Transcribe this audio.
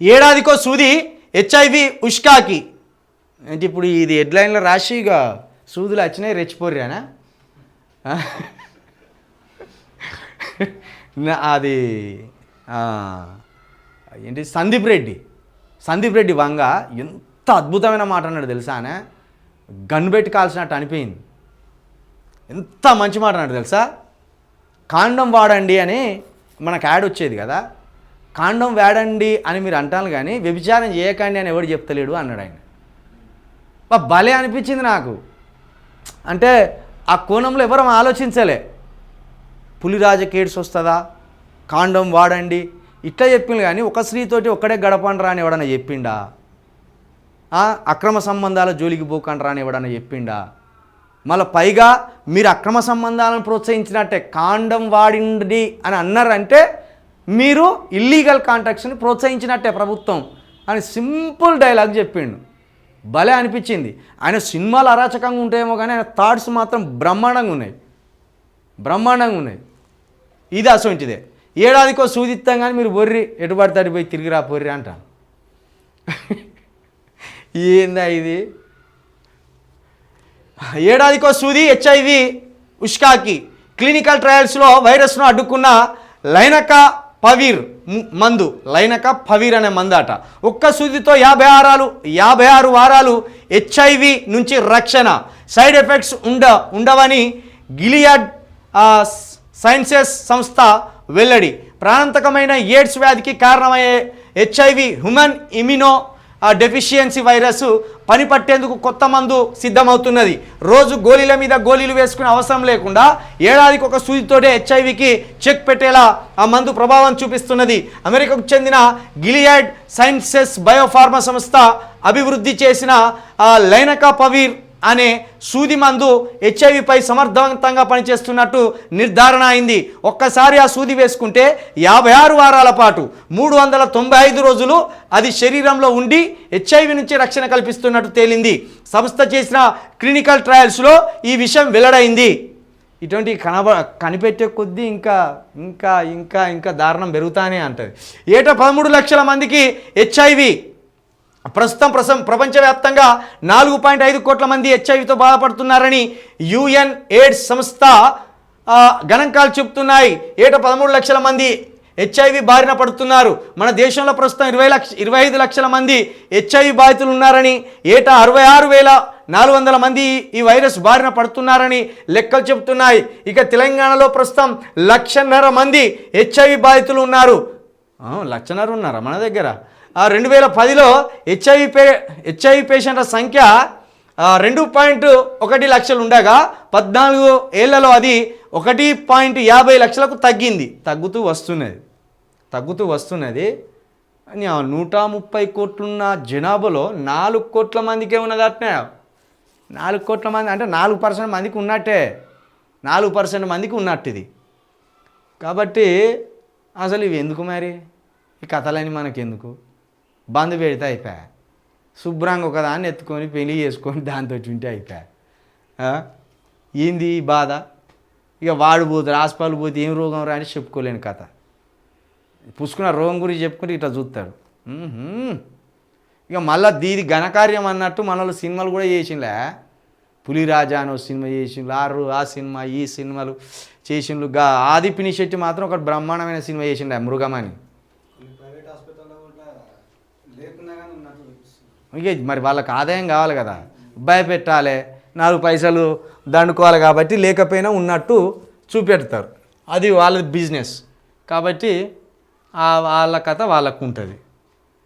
ఏడాదికో సూది హెచ్ఐవి ఉష్కాకి. అంటే ఇప్పుడు ఇది హెడ్లైన్లో రాసి ఇక సూదులు వచ్చినాయి రెచ్చిపోర్రానా? అది ఏంటి సందీప్ రెడ్డి. సందీప్ రెడ్డి వంగ ఎంత అద్భుతమైన మాట అన్నాడు తెలుసానే గన్ పెట్టి కాల్సినట్టు అనిపోయింది ఎంత మంచి మాట అన్నాడు తెలుసా? కాండం వాడండి అని మనకు యాడ్ వచ్చేది కదా. కాండం వాడండి అని మీరు అంటాను కానీ వ్యభిచారం చేయకండి అని ఎవడు చెప్తలేడు అన్నాడు ఆయన. భలే అనిపించింది నాకు. అంటే ఆ కోణంలో ఎవరు ఆలోచించలే. పులిరాజ కేడ్స్ వస్తుందా? కాండం వాడండి. ఇట్లా చెప్పింది కానీ ఒక స్త్రీతోటి ఒక్కడే గడపండ్రా అని ఎవడన్నా చెప్పిండా? అక్రమ సంబంధాల జోలికి పోకండ్రా అని ఎవడన్నా చెప్పిండా? మళ్ళీ పైగా మీరు అక్రమ సంబంధాలను ప్రోత్సహించినట్టే కాండం వాడిండి అని అన్నారంటే మీరు ఇల్లీగల్ కాంట్రాక్ట్స్ని ప్రోత్సహించినట్టే ప్రభుత్వం అని సింపుల్ డైలాగ్ చెప్పిండు. భలే అనిపించింది. ఆయన సినిమాలు అరాచకంగా ఉంటాయేమో కానీ ఆయన థాట్స్ మాత్రం బ్రహ్మాండంగా ఉన్నాయి. బ్రహ్మాండంగా ఉన్నాయి. ఇది అసొంటిదే ఏడాదికో సూదిత్తం కానీ మీరు బొర్రి ఎటుబడి తడిపోయి పోయి తిరిగి రా బొర్రి అంట. ఏందా ఇది? ఏడాదికో సూది హెచ్ఐవి ఉష్కాకి క్లినికల్ ట్రయల్స్లో వైరస్ను అడ్డుకున్న లైనక పవీర్ మందు లైనక పవీర్ అనే మందాట. ఒక్క సూదితో యాభై ఆరాలు యాభై ఆరు వారాలు హెచ్ఐవి నుంచి రక్షణ. సైడ్ ఎఫెక్ట్స్ ఉండ ఉండవని గిలియాడ్ సైన్సెస్ సంస్థ వెల్లడి. ప్రాణాంతకమైన ఎయిడ్స్ వ్యాధికి కారణమయ్యే HIV human immuno deficiency virus పని పట్టేందుకు కొత్త మందు సిద్ధమవుతున్నది. రోజు గోళీల మీద గోళీలు వేసుకునే అవసరం లేకుండా ఏడాదికి ఒక సూదితోటే హెచ్ఐవికి చెక్ పెట్టేలా ఆ మందు ప్రభావం చూపిస్తున్నది. అమెరికాకు చెందిన గిలియాడ్ సైన్సెస్ బయోఫార్మా సంస్థ అభివృద్ధి చేసిన లైనకా పవీర్ అనే సూది మందు హెచ్ఐవిపై సమర్థవంతంగా పనిచేస్తున్నట్టు నిర్ధారణ అయింది. ఒక్కసారి ఆ సూది వేసుకుంటే యాభై ఆరు వారాల పాటు మూడు వందల తొంభై ఐదు రోజులు అది శరీరంలో ఉండి హెచ్ఐవి నుంచి రక్షణ కల్పిస్తున్నట్టు తేలింది. సంస్థ చేసిన క్లినికల్ ట్రయల్స్లో ఈ విషయం వెల్లడైంది. ఇటువంటి కనబ కనిపెట్టే కొద్దీ ఇంకా ఇంకా ఇంకా ఇంకా దారుణం పెరుగుతానే అంటది. ఏటా పదమూడు లక్షల మందికి హెచ్ఐవి ప్రస్తుతం ప్రసం ప్రపంచవ్యాప్తంగా నాలుగు పాయింట్ ఐదు కోట్ల మంది హెచ్ఐవితో బాధపడుతున్నారని యుఎన్ ఎయిడ్స్ సంస్థ గణాంకాలు చెబుతున్నాయి. ఏట పదమూడు లక్షల మంది హెచ్ఐవి బారిన పడుతున్నారు. మన దేశంలో ప్రస్తుతం ఇరవై లక్ష ఇరవై ఐదు లక్షల మంది హెచ్ఐవి బాధితులు ఉన్నారని ఏటా అరవై ఆరు వేల నాలుగు వందల మంది ఈ వైరస్ బారిన పడుతున్నారని లెక్కలు చెబుతున్నాయి. ఇక తెలంగాణలో ప్రస్తుతం లక్షన్నర మంది హెచ్ఐవి బాధితులు ఉన్నారు. లక్షన్నర ఉన్నారా మన దగ్గర? రెండు వేల పదిలో హెచ్ఐవి పే హెచ్ఐవి పేషెంట్ల సంఖ్య రెండు పాయింట్ ఒకటి లక్షలు ఉండగా పద్నాలుగు ఏళ్ళలో అది ఒకటి పాయింట్ యాభై లక్షలకు తగ్గింది. తగ్గుతూ వస్తున్నది. తగ్గుతూ వస్తున్నది. అని ఆ నూట ముప్పై కోట్లున్న జనాభాలో నాలుగు కోట్ల మందికే ఉన్నది అట్నే. నాలుగు కోట్ల మంది అంటే నాలుగు పర్సెంట్ మందికి ఉన్నట్టే. నాలుగు పర్సెంట్ మందికి ఉన్నట్టు ఇది కాబట్టి అసలు ఇవి ఎందుకు మరి? ఈ కథలని మనకెందుకు? బంద్ పెడితే అయిపోయా. శుభ్రంగా ఒక దాన్ని ఎత్తుకొని పెళ్ళి చేసుకొని దాంతో ఉంటే అయిపోయా. ఏంది బాధ? ఇక వాడు పోతారు హాస్పిటల్ పోతే ఏం రోగం రా అని చెప్పుకోలేని కథ. పుసుకున్న రోగం గురించి చెప్పుకుంటే ఇట్లా చూస్తాడు. ఇక మళ్ళీ దీది ఘనకార్యం అన్నట్టు మనలో సినిమాలు కూడా చేసిండ్లే. పులిరాజా అని ఒక సినిమా చేసిండ్రు ఆరు ఆ సినిమా ఈ సినిమాలు చేసిండ్రు. గా ఆది పినిశెట్టి మాత్రం ఒక బ్రహ్మాండమైన సినిమా చేసిండే మృగమని. మరి వాళ్ళకి ఆదాయం కావాలి కదా. భయపెట్టాలి నాలుగు పైసలు దండుకోవాలి కాబట్టి లేకపోయినా ఉన్నట్టు చూపెడతారు. అది వాళ్ళ బిజినెస్. కాబట్టి వాళ్ళ కథ వాళ్ళకు ఉంటుంది